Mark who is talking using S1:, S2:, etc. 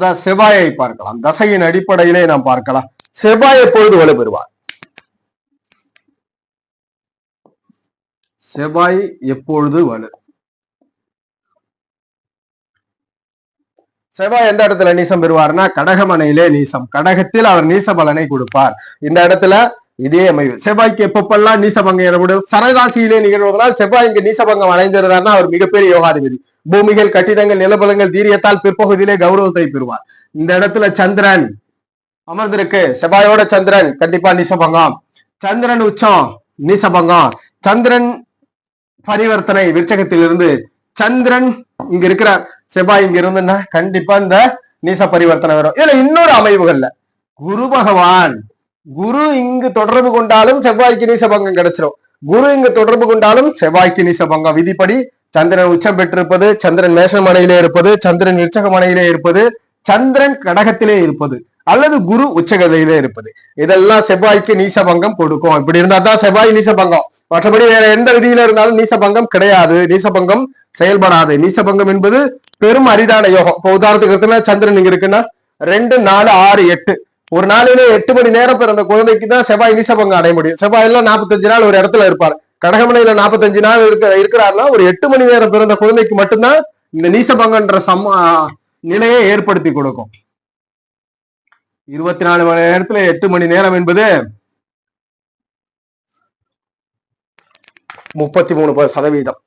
S1: அதாவது செவ்வாயை பார்க்கலாம். தசையின் அடிப்படையிலே நாம் பார்க்கலாம். செவ்வாய் எப்பொழுது வலுப்பெறுவார் செவ்வாய் எப்பொழுது வலு? செவ்வாய் எந்த இடத்துல நீசம் பெறுவார்னா கடகமனையிலே நீசம். கடகத்தில் அவர் நீச பலனை கொடுப்பார். இந்த இடத்துல இதே அமைவு. செவ்வாய்க்கு எப்பப்பெல்லாம் நீசபங்கம் ஏற்படும் சரராசியிலே நிகழ்வதனால் செவ்வாய் இங்கு நீசபங்கம் அடைந்திருந்தார்னா அவர் மிகப்பெரிய யோகாதிபதி. பூமிகள் கட்டிடங்கள் நிலபலங்கள் தீரியத்தால் பிற்பகுதியிலே கௌரவத்தை பெறுவார். இந்த இடத்துல சந்திரன் அமர்ந்திருக்கு. செவ்வாயோட சந்திரன் கண்டிப்பா நீசபங்கம். சந்திரன் உச்சம் நீசபங்கம். சந்திரன் பரிவர்த்தனை விருச்சகத்திலிருந்து சந்திரன் இங்க இருக்கிறார். செவ்வாய் இங்க இருந்துன்னா கண்டிப்பா இந்த நீச பரிவர்த்தனை வரும். இதுல இன்னொரு அமைவுகள்ல குரு பகவான் குரு இங்கு தொடர்பு கொண்டாலும் செவ்வாய்க்கு நீசபங்கம் கிடைச்சிரும். குரு இங்கு தொடர்பு கொண்டாலும் செவ்வாய்க்கு நீசபங்கம். விதிப்படி சந்திரன் உச்சம் பெற்றிருப்பது சந்திரன் மேஷமனையிலே இருப்பது சந்திரன் விருச்சகமனையிலே இருப்பது சந்திரன் கடகத்திலே இருப்பது அல்லது குரு உச்சகதையிலே இருப்பது. இதெல்லாம் செவ்வாய்க்கு நீசபங்கம் கொடுக்கும். இப்படி இருந்தா தான் செவ்வாய் நீசபங்கம். மற்றபடி வேற எந்த விதியில இருந்தாலும் நீசபங்கம் கிடையாது. நீசபங்கம் செயல்படாது. நீசபங்கம் என்பது பெரும் அரிதான யோகம். இப்போ உதாரணத்துக்கு சந்திரன் இங்க இருக்குன்னா ரெண்டு நாலு ஆறு எட்டு. ஒரு நாளிலே எட்டு மணி நேரம் பிறந்த குழந்தைக்கு தான் செவ்வாய் நீசபங்கம் அடைய முடியும். செவ்வாய் எல்லாம் நாற்பத்தஞ்சு நாள் ஒரு இடத்துல இருப்பார். கடகமனையில நாற்பத்தஞ்சு நாள் இருக்க இருக்கிறாருன்னா ஒரு எட்டு மணி நேரம் பிறந்த குழந்தைக்கு மட்டும்தான் இந்த நீசபங்கன்ற சம நிலையை ஏற்படுத்தி கொடுக்கும். இருபத்தி நாலு மணி நேரத்துல எட்டு மணி நேரம் என்பது முப்பத்தி மூணு சதவீதம்.